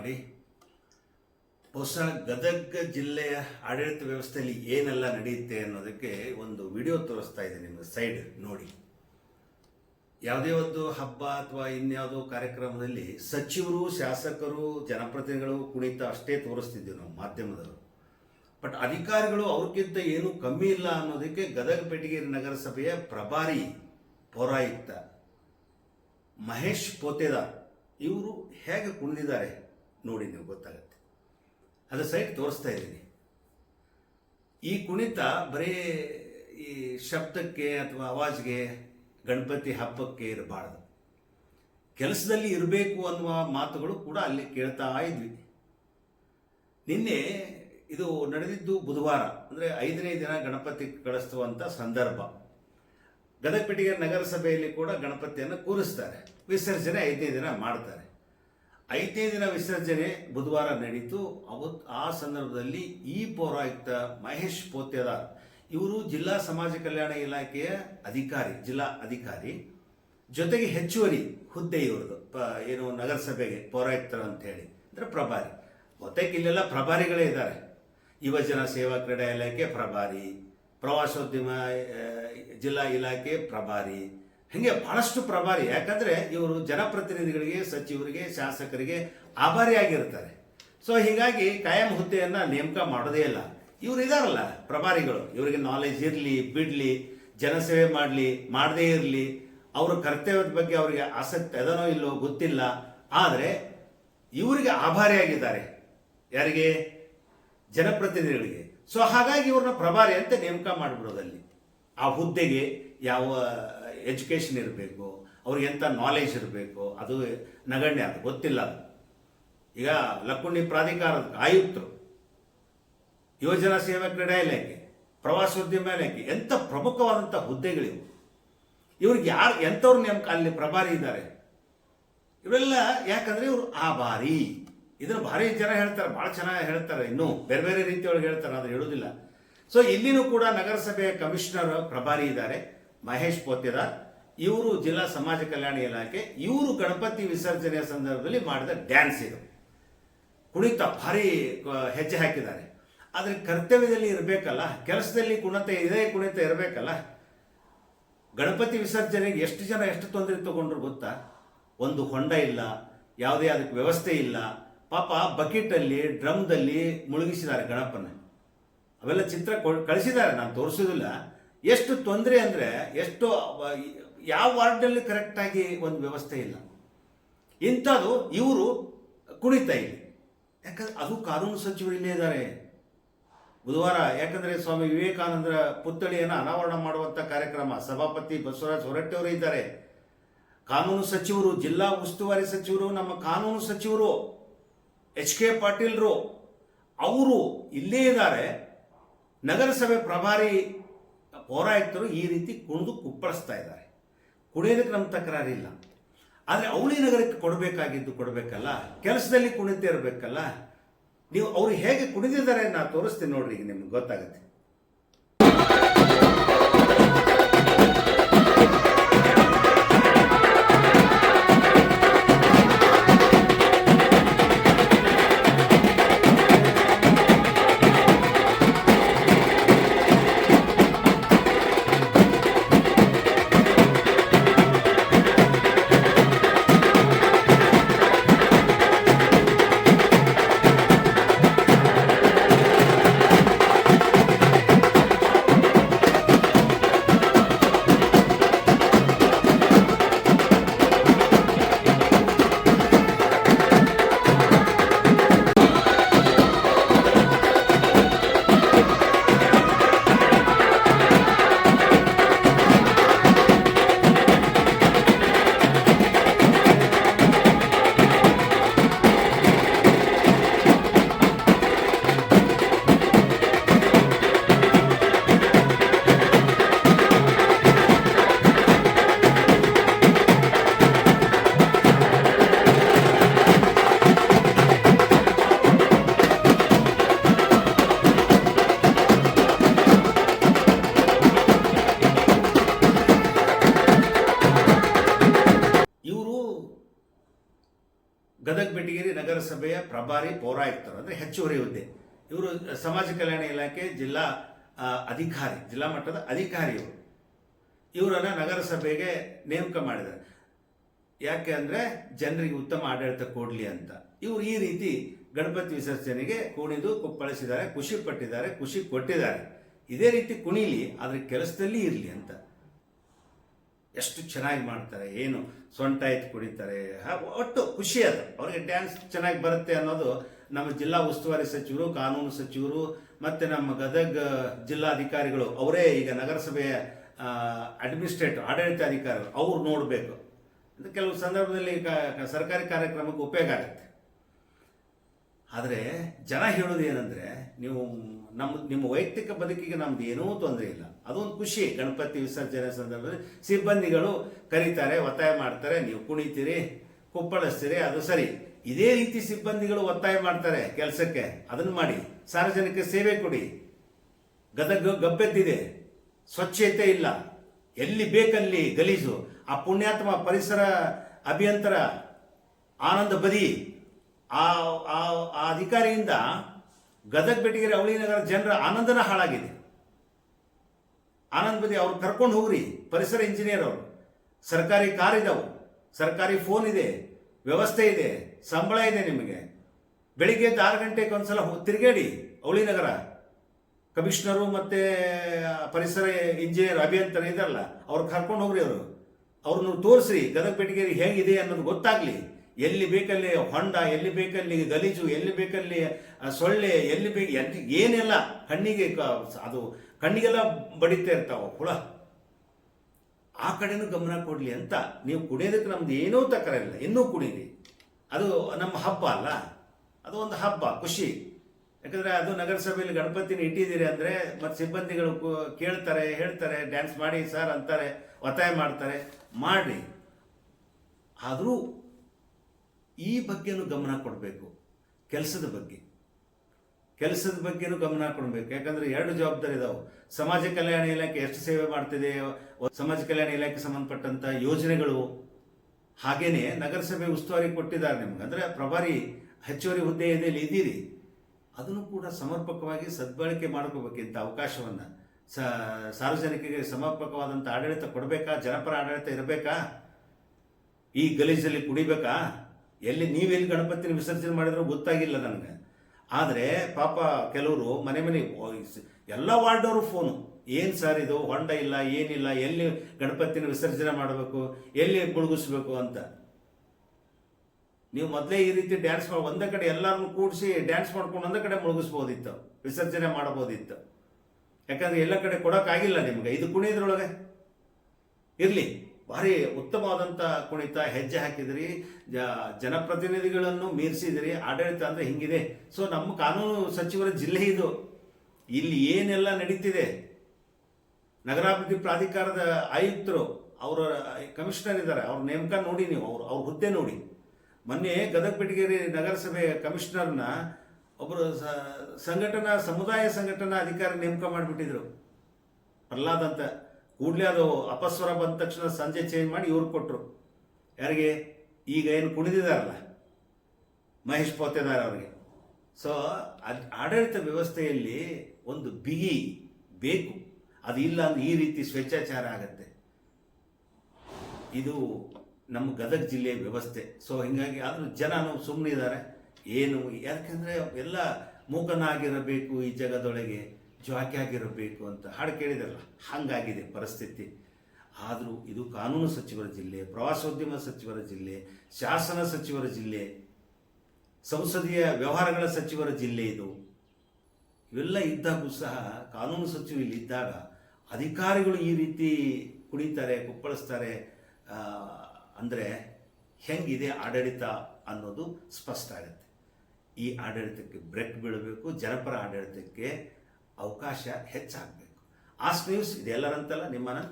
ಮಾಡಿ. ಹೊಸ ಗದಗ ಜಿಲ್ಲೆಯ ಆಡಳಿತ ವ್ಯವಸ್ಥೆಯಲ್ಲಿ ಏನೆಲ್ಲ ನಡೆಯುತ್ತೆ ಅನ್ನೋದಕ್ಕೆ ಒಂದು ವಿಡಿಯೋ ತೋರಿಸ್ತಾ ಇದೆ ನಿಮ್ಮ ಸೈಡ್ ನೋಡಿ. ಯಾವುದೇ ಒಂದು ಹಬ್ಬ ಅಥವಾ ಇನ್ಯಾವುದೋ ಕಾರ್ಯಕ್ರಮದಲ್ಲಿ ಸಚಿವರು, ಶಾಸಕರು, ಜನಪ್ರತಿನಿಧಿಗಳು ಕುಣಿತ ಅಷ್ಟೇ ತೋರಿಸ್ತಿದ್ವಿ ನಾವು ಮಾಧ್ಯಮದವರು. ಬಟ್ ಅಧಿಕಾರಿಗಳು ಅವ್ರಿಗಿಂತ ಏನೂ ಕಮ್ಮಿ ಇಲ್ಲ ಅನ್ನೋದಕ್ಕೆ ಗದಗ ಪೆಟಗೇರಿ ನಗರಸಭೆಯ ಪ್ರಭಾರಿ ಪೌರಾಯುಕ್ತ ಮಹೇಶ್ ಪೋತೆದಾರ್ ಇವರು ಹೇಗೆ ಕುಣಿದಿದ್ದಾರೆ? ನೋಡಿ ನೀವು ಗೊತ್ತಾಗುತ್ತೆ. ಅದು ಸೈಟ್ ತೋರಿಸ್ತಾ ಇದ್ದೀನಿ. ಈ ಕುಣಿತ ಬರೀ ಈ ಶಬ್ದಕ್ಕೆ ಅಥವಾ ಆವಾಜ್ಗೆ ಗಣಪತಿ ಹಬ್ಬಕ್ಕೆ ಇರಬಾರ್ದು. ಕೆಲಸದಲ್ಲಿ ಇರಬೇಕು ಅನ್ನುವ ಮಾತುಗಳು ಕೂಡ ಅಲ್ಲಿ ಕೇಳ್ತಾ ಇದ್ವಿ. ನಿನ್ನೆ ಇದು ನಡೆದಿದ್ದು ಬುಧವಾರ, ಅಂದರೆ ಐದನೇ ದಿನ ಗಣಪತಿ ಕಳಿಸುವಂಥ ಸಂದರ್ಭ. ಗದಗಪೇಟೆಗೆ ನಗರಸಭೆಯಲ್ಲಿ ಕೂಡ ಗಣಪತಿಯನ್ನು ಕೂರಿಸ್ತಾರೆ. ವಿಸರ್ಜನೆ ಐದನೇ ದಿನ ಮಾಡ್ತಾರೆ. ಐದನೇ ದಿನ ವಿಸರ್ಜನೆ ಬುಧವಾರ ನಡೀತು. ಅವತ್ತು ಆ ಸಂದರ್ಭದಲ್ಲಿ ಈ ಪೌರಾಯುಕ್ತ ಮಹೇಶ್ ಪೋತ್ಯದಾರ್ ಇವರು ಜಿಲ್ಲಾ ಸಮಾಜ ಕಲ್ಯಾಣ ಇಲಾಖೆಯ ಅಧಿಕಾರಿ, ಜಿಲ್ಲಾ ಅಧಿಕಾರಿ. ಜೊತೆಗೆ ಹೆಚ್ಚುವರಿ ಹುದ್ದೆ ಇವ್ರದ್ದು. ಪ ಏನು ನಗರಸಭೆಗೆ ಪೌರಾಯುಕ್ತರು ಅಂತ ಹೇಳಿ. ಅಂದರೆ ಪ್ರಭಾರಿ. ಬಹುತೇಕ ಇಲ್ಲೆಲ್ಲ ಪ್ರಭಾರಿಗಳೇ ಇದ್ದಾರೆ. ಯುವಜನ ಸೇವಾ ಕ್ರೀಡಾ ಇಲಾಖೆ ಪ್ರಭಾರಿ. ಪ್ರವಾಸೋದ್ಯಮ ಜಿಲ್ಲಾ ಇಲಾಖೆ ಪ್ರಭಾರಿ. ಹೀಗೆ ಬಹಳಷ್ಟು ಪ್ರಭಾರಿ. ಯಾಕಂದ್ರೆ ಇವರು ಜನಪ್ರತಿನಿಧಿಗಳಿಗೆ, ಸಚಿವರಿಗೆ, ಶಾಸಕರಿಗೆ ಆಭಾರಿಯಾಗಿರ್ತಾರೆ ಸೊ ಹೀಗಾಗಿ ಕಾಯಂ ಹುದ್ದೆಯನ್ನು ನೇಮಕ ಮಾಡೋದೇ ಇಲ್ಲ. ಇವರು ಇದಾರಲ್ಲ, ಪ್ರಭಾರಿಗಳು. ಇವರಿಗೆ ನಾಲೆಜ್ ಇರಲಿ, ಬಿಡ್ಲಿ, ಜನಸೇವೆ ಮಾಡಲಿ, ಮಾಡದೇ ಇರಲಿ. ಅವರ ಕರ್ತವ್ಯದ ಬಗ್ಗೆ ಅವರಿಗೆ ಆಸಕ್ತಿ ಅದನೋ ಇಲ್ಲೋ ಗೊತ್ತಿಲ್ಲ. ಆದರೆ ಇವರಿಗೆ ಆಭಾರಿಯಾಗಿದ್ದಾರೆ ಯಾರಿಗೆ? ಜನಪ್ರತಿನಿಧಿಗಳಿಗೆ. ಸೊ ಹಾಗಾಗಿ ಇವ್ರನ್ನ ಪ್ರಭಾರಿ ಅಂತ ನೇಮಕ ಮಾಡಿಬಿಡೋದಲ್ಲಿ ಆ ಹುದ್ದೆಗೆ ಯಾವ ಎಜುಕೇಷನ್ ಇರಬೇಕು, ಅವ್ರಿಗೆ ಎಂಥ ನಾಲೆಜ್ ಇರಬೇಕು, ಅದು ನಗಣ್ಯ, ಅದು ಗೊತ್ತಿಲ್ಲ ಅದು. ಈಗ ಲಕ್ಕುಂಡಿ ಪ್ರಾಧಿಕಾರದ ಆಯುಕ್ತರು ಯೋಜನಾ ಸೇವಾ ಕ್ರೀಡಾ ಇಲಾಖೆ, ಪ್ರವಾಸೋದ್ಯಮ ಇಲಾಖೆ ಎಂಥ ಪ್ರಮುಖವಾದಂಥ ಹುದ್ದೆಗಳಿವು. ಇವ್ರಿಗೆ ಯಾರು, ಎಂಥವ್ರು ನೇಮಕ ಅಲ್ಲಿ ಪ್ರಭಾರಿ ಇದ್ದಾರೆ? ಇವೆಲ್ಲ ಯಾಕಂದರೆ ಇವರು ಬಾರಿ ಇದನ್ನು ಭಾರಿ ಜನ ಹೇಳ್ತಾರೆ, ಭಾಳ ಚೆನ್ನಾಗಿ ಹೇಳ್ತಾರೆ, ಇನ್ನೂ ಬೇರೆ ಬೇರೆ ರೀತಿಯೊಳಗೆ ಹೇಳ್ತಾರೆ, ಆದರೆ ಹೇಳೋದಿಲ್ಲ. ಸೊ ಇಲ್ಲಿನೂ ಕೂಡ ನಗರಸಭೆ ಕಮಿಷನರ್ ಪ್ರಭಾರಿ ಇದ್ದಾರೆ. ಮಹೇಶ್ ಪೋತಿರ ಇವರು ಜಿಲ್ಲಾ ಸಮಾಜ ಕಲ್ಯಾಣ ಇಲಾಖೆ, ಇವರು ಗಣಪತಿ ವಿಸರ್ಜನೆಯ ಸಂದರ್ಭದಲ್ಲಿ ಮಾಡಿದ ಡ್ಯಾನ್ಸ್ ಇದು. ಕುಣಿತ ಭಾರಿ ಹೆಜ್ಜೆ ಹಾಕಿದ್ದಾರೆ. ಆದರೆ ಕರ್ತವ್ಯದಲ್ಲಿ ಇರಬೇಕಲ್ಲ, ಕೆಲಸದಲ್ಲಿ ಕುಣಿತ, ಇದೇ ಕುಣಿತ ಇರಬೇಕಲ್ಲ, ಗಣಪತಿ ವಿಸರ್ಜನೆಗೆ ಎಷ್ಟು ಜನ ಎಷ್ಟು ತೊಂದರೆ ತಗೊಂಡ್ರು ಗೊತ್ತಾ? ಒಂದು ಹೊಂಡ ಇಲ್ಲ, ಯಾವುದೇ ಅದಕ್ಕೆ ವ್ಯವಸ್ಥೆ ಇಲ್ಲ. ಪಾಪ ಬಕೆಟಲ್ಲಿ, ಡ್ರಮ್ದಲ್ಲಿ ಮುಳುಗಿಸಿದ್ದಾರೆ ಗಣಪನ. ಅವೆಲ್ಲ ಚಿತ್ರ ಕಳಿಸಿದ್ದಾರೆ, ನಾನು ತೋರಿಸೋದಿಲ್ಲ ಎಷ್ಟು ತೊಂದರೆ ಅಂದರೆ ಎಷ್ಟು, ಯಾವ ವಾರ್ಡ್ನಲ್ಲಿ ಕರೆಕ್ಟಾಗಿ ಒಂದು ವ್ಯವಸ್ಥೆ ಇಲ್ಲ. ಇಂಥದ್ದು ಇವರು ಕುಣಿತಾ ಇಲ್ಲಿ ಯಾಕಂದ್ರೆ ಅದು ಕಾನೂನು ಸಚಿವರು ಇಲ್ಲೇ ಇದ್ದಾರೆ. ಬುಧವಾರ, ಯಾಕಂದರೆ ಸ್ವಾಮಿ ವಿವೇಕಾನಂದರ ಪುತ್ಥಳಿಯನ್ನು ಅನಾವರಣ ಮಾಡುವಂಥ ಕಾರ್ಯಕ್ರಮ, ಸಭಾಪತಿ ಬಸವರಾಜ ಹೊರಟ್ಟೆಯವರು ಇದ್ದಾರೆ. ಕಾನೂನು ಸಚಿವರು, ಜಿಲ್ಲಾ ಉಸ್ತುವಾರಿ ಸಚಿವರು, ನಮ್ಮ ಕಾನೂನು ಸಚಿವರು, ಎಚ್ ಕೆ ಪಾಟೀಲ್ರು, ಅವರು ಇಲ್ಲೇ ಇದ್ದಾರೆ. ನಗರಸಭೆ ಪ್ರಭಾರಿ ಪೌರಾಯುಕ್ತರು ಈ ರೀತಿ ಕುಣಿದು ಕುಪ್ಪಳಿಸ್ತಾ ಇದ್ದಾರೆ. ಕುಣಿಯೋದಕ್ಕೆ ನಮ್ಮ ತಕರಾರಿಲ್ಲ. ಆದರೆ ಅವಳಿ ನಗರಕ್ಕೆ ಕೊಡಬೇಕಾಗಿದ್ದು ಕೊಡಬೇಕಲ್ಲ? ಕೆಲಸದಲ್ಲಿ ಕುಣಿತ ಇರಬೇಕಲ್ಲ? ನೀವು ಅವರು ಹೇಗೆ ಕುಣಿದಿದ್ದಾರೆ ನಾನು ತೋರಿಸ್ತೀನಿ ನೋಡ್ರಿ ಈಗ ನಿಮ್ಗೆ ಗೊತ್ತಾಗುತ್ತೆ. ಪ್ರಭಾರಿ ಪೌರಾಯುಕ್ತರು ಅಂದರೆ ಹೆಚ್ಚುವರಿ ಹುದ್ದೆ. ಇವರು ಸಮಾಜ ಕಲ್ಯಾಣ ಇಲಾಖೆ ಜಿಲ್ಲಾ ಅಧಿಕಾರಿ, ಜಿಲ್ಲಾ ಮಟ್ಟದ ಅಧಿಕಾರಿ ಇವರು. ಇವರನ್ನು ನಗರಸಭೆಗೆ ನೇಮಕ ಮಾಡಿದ್ದಾರೆ. ಯಾಕೆ ಅಂದರೆ ಜನರಿಗೆ ಉತ್ತಮ ಆಡಳಿತ ಕೊಡಲಿ ಅಂತ. ಇವರು ಈ ರೀತಿ ಗಣಪತಿ ವಿಸರ್ಜನೆಗೆ ಕುಣಿದು ಕುಪ್ಪಳಿಸಿದ್ದಾರೆ, ಖುಷಿ ಪಟ್ಟಿದ್ದಾರೆ, ಖುಷಿ ಕೊಟ್ಟಿದ್ದಾರೆ. ಇದೇ ರೀತಿ ಕುಣಿಲಿ, ಆದರೆ ಕೆಲಸದಲ್ಲಿ ಇರಲಿ ಅಂತ. ಎಷ್ಟು ಚೆನ್ನಾಗಿ ಮಾಡ್ತಾರೆ, ಏನು ಸೊಂಟ ಎತ್ತು ಕುಡಿತಾರೆ ಒಟ್ಟು ಖುಷಿ ಅದು. ಅವ್ರಿಗೆ ಡ್ಯಾನ್ಸ್ ಚೆನ್ನಾಗಿ ಬರುತ್ತೆ ಅನ್ನೋದು ನಮ್ಮ ಜಿಲ್ಲಾ ಉಸ್ತುವಾರಿ ಸಚಿವರು, ಕಾನೂನು ಸಚಿವರು, ಮತ್ತು ನಮ್ಮ ಗದಗ ಜಿಲ್ಲಾಧಿಕಾರಿಗಳು, ಅವರೇ ಈಗ ನಗರಸಭೆಯ ಅಡ್ಮಿನಿಸ್ಟ್ರೇಟಿವ್ ಆಡಳಿತಾಧಿಕಾರಿಗಳು, ಅವ್ರು ನೋಡಬೇಕು. ಕೆಲವು ಸಂದರ್ಭದಲ್ಲಿ ಸರ್ಕಾರಿ ಕಾರ್ಯಕ್ರಮಕ್ಕೆ ಉಪಯೋಗ ಆಗುತ್ತೆ. ಆದರೆ ಜನ ಹೇಳೋದು ಏನಂದರೆ, ನೀವು ನಮ್ಮ, ನಿಮ್ಮ ವೈಯಕ್ತಿಕ ಬದುಕಿಗೆ ನಮ್ದು ಏನೂ ತೊಂದರೆ ಇಲ್ಲ. ಅದೊಂದು ಖುಷಿ. ಗಣಪತಿ ವಿಸರ್ಜನೆ ಸಂದರ್ಭದಲ್ಲಿ ಸಿಬ್ಬಂದಿಗಳು ಕರೀತಾರೆ, ಒತ್ತಾಯ ಮಾಡ್ತಾರೆ, ನೀವು ಕುಣಿತೀರಿ, ಕುಪ್ಪಳಿಸ್ತೀರಿ, ಅದು ಸರಿ. ಇದೇ ರೀತಿ ಸಿಬ್ಬಂದಿಗಳು ಒತ್ತಾಯ ಮಾಡ್ತಾರೆ ಕೆಲಸಕ್ಕೆ. ಅದನ್ನು ಮಾಡಿ. ಸಾರ್ವಜನಿಕ ಸೇವೆ ಕೊಡಿ. ಗದಗ ಗಬ್ಬೆದ್ದಿದೆ. ಸ್ವಚ್ಛತೆ ಇಲ್ಲ. ಎಲ್ಲಿ ಬೇಕಲ್ಲಿ ಗಲೀಜು. ಆ ಪುಣ್ಯಾತ್ಮ ಪರಿಸರ ಅಭಿಯಂತರ ಆನಂದ ಬದಿ. ಆ ಅಧಿಕಾರಿಯಿಂದ ಗದಗ ಬೆಟಗೇರಿ ಅವಳಿ ನಗರ ಜನರ ಆನಂದನ ಹಾಳಾಗಿದೆ. ಆನಂದ್ ಬದಿ ಅವ್ರು ಕರ್ಕೊಂಡು ಹೋಗ್ರಿ. ಪರಿಸರ ಇಂಜಿನಿಯರ್ ಅವರು. ಸರ್ಕಾರಿ ಕಾರ್ ಇದಾವೆ. ಸರ್ಕಾರಿ ಫೋನ್ ಇದೆ. ವ್ಯವಸ್ಥೆ ಇದೆ. ಸಂಬಳ ಇದೆ ನಿಮಗೆ. ಬೆಳಿಗ್ಗೆ ಎದ್ದು ಆರು ಗಂಟೆಗೆ ಒಂದ್ಸಲ ತಿರುಗೇಡಿ ಅವಳಿ ನಗರ. ಕಮಿಷನರು ಮತ್ತೆ ಪರಿಸರ ಇಂಜಿನಿಯರ್ ಅಭಿಯಂತರ ಇದಾರಲ್ಲ, ಅವ್ರು ಕರ್ಕೊಂಡು ಹೋಗ್ರಿ ಅವರು. ಅವ್ರನ್ನ ತೋರಿಸ್ರಿ ಗದಗ ಬೆಟಗೇರಿ ಹೇಗಿದೆ ಅನ್ನೋದು ಗೊತ್ತಾಗ್ಲಿ. ಎಲ್ಲಿ ಬೇಕಲ್ಲಿ ಹೊಂಡ, ಎಲ್ಲಿ ಬೇಕಲ್ಲಿ ಗಲೀಜು, ಎಲ್ಲಿ ಬೇಕಲ್ಲಿ ಸೊಳ್ಳೆ, ಎಲ್ಲಿ ಬೇಕು ಎಲ್ಲಿ ಏನೆಲ್ಲ ಕಣ್ಣಿಗೆ ಅದು ಕಣ್ಣಿಗೆಲ್ಲ ಬಡಿತಾ ಇರ್ತಾವ, ಹುಳ. ಆ ಕಡೆನೂ ಗಮನ ಕೊಡಲಿ ಅಂತ ನೀವು ಕುಡಿಯೋದಕ್ಕೆ ನಮ್ದು ಏನೂ ತಕರಿಲ್ಲ ಇನ್ನೂ ಕುಡೀರಿ. ಅದು ನಮ್ಮ ಹಬ್ಬ ಅಲ್ಲ, ಅದು ಒಂದು ಹಬ್ಬ, ಖುಷಿ. ಯಾಕಂದರೆ ಅದು ನಗರಸಭೆಯಲ್ಲಿ ಗಣಪತಿನ ಇಟ್ಟಿದ್ದೀರಿ ಅಂದರೆ ಮತ್ತು ಸಿಬ್ಬಂದಿಗಳು ಕೇಳ್ತಾರೆ, ಹೇಳ್ತಾರೆ ಡ್ಯಾನ್ಸ್ ಮಾಡಿ ಸರ್ ಅಂತಾರೆ, ಒತ್ತಾಯ ಮಾಡ್ತಾರೆ ಮಾಡಿ ಆದರೂ ಈ ಬಗ್ಗೆನೂ ಗಮನ ಕೊಡಬೇಕು. ಕೆಲಸದ ಬಗ್ಗೆ. ಕೆಲಸದ ಬಗ್ಗೆನೂ ಗಮನ ಕೊಡಬೇಕು. ಯಾಕಂದ್ರೆ ಎರಡು ಜವಾಬ್ದಾರಿ ಇದಾವೆ. ಸಮಾಜ ಕಲ್ಯಾಣ ಇಲಾಖೆ ಎಷ್ಟು ಸೇವೆ ಮಾಡ್ತಿದೆ, ಸಮಾಜ ಕಲ್ಯಾಣ ಇಲಾಖೆ ಸಂಬಂಧಪಟ್ಟಂತ ಯೋಜನೆಗಳು. ಹಾಗೇನೆ ನಗರಸಭೆ ಉಸ್ತುವಾರಿ ಕೊಟ್ಟಿದ್ದಾರೆ ನಿಮ್ಗೆ. ಅಂದ್ರೆ ಪ್ರಭಾರಿ ಹೆಚ್ಚುವರಿ ಹುದ್ದೆಯಲ್ಲಿ ಇದ್ದೀರಿ. ಅದನ್ನು ಕೂಡ ಸಮರ್ಪಕವಾಗಿ ಸದ್ಬಳಕೆ ಮಾಡ್ಕೋಬೇಕಿಂತ ಅವಕಾಶವನ್ನ. ಸಾರ್ವಜನಿಕರಿಗೆ ಸಮರ್ಪಕವಾದಂಥ ಆಡಳಿತ ಕೊಡಬೇಕಾ? ಜನಪರ ಆಡಳಿತ ಇರಬೇಕಾ? ಈ ಗಲೀಜಲ್ಲಿ ಕುಡಿಬೇಕಾ? ಎಲ್ಲಿ ನೀವೆಲ್ಲಿ ಗಣಪತಿನ ವಿಸರ್ಜನೆ ಮಾಡಿದ್ರು ಗೊತ್ತಾಗಿಲ್ಲ ನನಗೆ. ಆದರೆ ಪಾಪ ಕೆಲವರು ಮನೆ ಮನೆ ಎಲ್ಲ ವಾರ್ಡವರು ಫೋನು. ಏನು ಸರ್ ಇದು? ಹೊಂಡ ಇಲ್ಲ, ಏನಿಲ್ಲ, ಎಲ್ಲಿ ಗಣಪತಿನ ವಿಸರ್ಜನೆ ಮಾಡಬೇಕು, ಎಲ್ಲಿ ಮುಳುಗಿಸ್ಬೇಕು ಅಂತ. ನೀವು ಮೊದಲೇ ಈ ರೀತಿ ಡ್ಯಾನ್ಸ್ ಮಾಡಿ ಒಂದೇ ಕಡೆ ಎಲ್ಲರನ್ನು ಕೂಡಿಸಿ ಡ್ಯಾನ್ಸ್ ಮಾಡ್ಕೊಂಡು ಒಂದೇ ಕಡೆ ಮುಳುಗಿಸ್ಬೋದಿತ್ತು, ವಿಸರ್ಜನೆ ಮಾಡ್ಬೋದಿತ್ತು. ಯಾಕಂದ್ರೆ ಎಲ್ಲ ಕಡೆ ಕೊಡೋಕ್ಕಾಗಿಲ್ಲ ನಿಮ್ಗೆ. ಇದು ಕುಣಿದ್ರೊಳಗೆ ಇರಲಿ. ಭಾರಿ ಉತ್ತಮವಾದಂಥ ಕುಣಿತ ಹೆಜ್ಜೆ ಹಾಕಿದಿರಿ. ಜ, ಜನಪ್ರತಿನಿಧಿಗಳನ್ನು ಮೀರಿಸಿದಿರಿ. ಆಡಳಿತ ಅಂದರೆ ಹಿಂಗಿದೆ. ಸೊ ನಮ್ಮ ಕಾನೂನು ಸಚಿವರ ಜಿಲ್ಲೆ ಇದು. ಇಲ್ಲಿ ಏನೆಲ್ಲ ನಡೀತಿದೆ? ನಗರಾಭಿವೃದ್ಧಿ ಪ್ರಾಧಿಕಾರದ ಆಯುಕ್ತರು, ಅವರ, ಕಮಿಷನರ್ ಇದ್ದಾರೆ. ಅವ್ರ ನೇಮಕ ನೋಡಿ ನೀವು. ಅವರು, ಅವ್ರ ಹುದ್ದೆ ನೋಡಿ. ಮೊನ್ನೆ ಗದಗ ಬೆಟಗೇರಿ ನಗರಸಭೆ ಕಮಿಷನರ್ನ ಒಬ್ಬರು ಸಂಘಟನಾ, ಸಮುದಾಯ ಸಂಘಟನಾ ಅಧಿಕಾರಿ ನೇಮಕ ಮಾಡಿಬಿಟ್ಟಿದ್ರು. ಪ್ರಹ್ಲಾದ್ ಅಂತ. ಕೂಡಲೇ ಅದು ಅಪಸ್ವರ ಬಂದ ತಕ್ಷಣ ಸಂಜೆ ಚೇಂಜ್ ಮಾಡಿ ಇವ್ರು ಕೊಟ್ಟರು ಯಾರಿಗೆ? ಈಗ ಏನು ಕುಣಿದಿದಾರಲ್ಲ? ಮಹೇಶ್ ಪೋತೆದಾರ ಅವರಿಗೆ. ಸೊ ಅದು ಆಡಳಿತ ವ್ಯವಸ್ಥೆಯಲ್ಲಿ ಒಂದು ಬಿಗಿ ಬೇಕು. ಅದು ಇಲ್ಲ ಅಂದ್ರೆ ಈ ರೀತಿ ಸ್ವೇಚ್ಛಾಚಾರ ಆಗತ್ತೆ. ಇದು ನಮ್ಮ ಗದಗ ಜಿಲ್ಲೆಯ ವ್ಯವಸ್ಥೆ. ಸೊ ಹಿಂಗಾಗಿ ಆದರೂ ಜನನು ಸುಮ್ಮನಿದ್ದಾರೆ ಏನು ಯಾಕೆಂದರೆ ಎಲ್ಲ ಮೂಕನಾಗಿರಬೇಕು ಈ ಜಗದೊಳಗೆ. ಜ್ವಾಕ್ಯಾಗಿರಬೇಕು ಅಂತ ಹಾಡು ಕೇಳಿದಲ್ಲ, ಹಾಗಾಗಿದೆ ಪರಿಸ್ಥಿತಿ. ಆದರೂ ಇದು ಕಾನೂನು ಸಚಿವರ ಜಿಲ್ಲೆ, ಪ್ರವಾಸೋದ್ಯಮ ಸಚಿವರ ಜಿಲ್ಲೆ, ಶಾಸನ ಸಚಿವರ ಜಿಲ್ಲೆ, ಸಂಸದೀಯ ವ್ಯವಹಾರಗಳ ಸಚಿವರ ಜಿಲ್ಲೆ ಇದು. ಇವೆಲ್ಲ ಇದ್ದಾಗೂ ಸಹ ಕಾನೂನು ಸಚಿವರು ಇಲ್ಲಿದ್ದಾಗ ಅಧಿಕಾರಿಗಳು ಈ ರೀತಿ ಕುಡಿತಾರೆ ಕುಪ್ಪಳಿಸ್ತಾರೆ ಅಂದರೆ ಹೆಂಗಿದೆ ಆಡಳಿತ ಅನ್ನೋದು ಸ್ಪಷ್ಟ ಆಗುತ್ತೆ. ಈ ಆಡಳಿತಕ್ಕೆ ಬ್ರೇಕ್ ಬೀಳಬೇಕು, ಜನಪರ ಆಡಳಿತಕ್ಕೆ ಅವಕಾಶ ಹೆಚ್ಚಾಗಬೇಕು. ಆ ನ್ಯೂಸ್ ಇದೆಲ್ಲರಂತಲ್ಲ ನಿಮ್ಮನ್ನು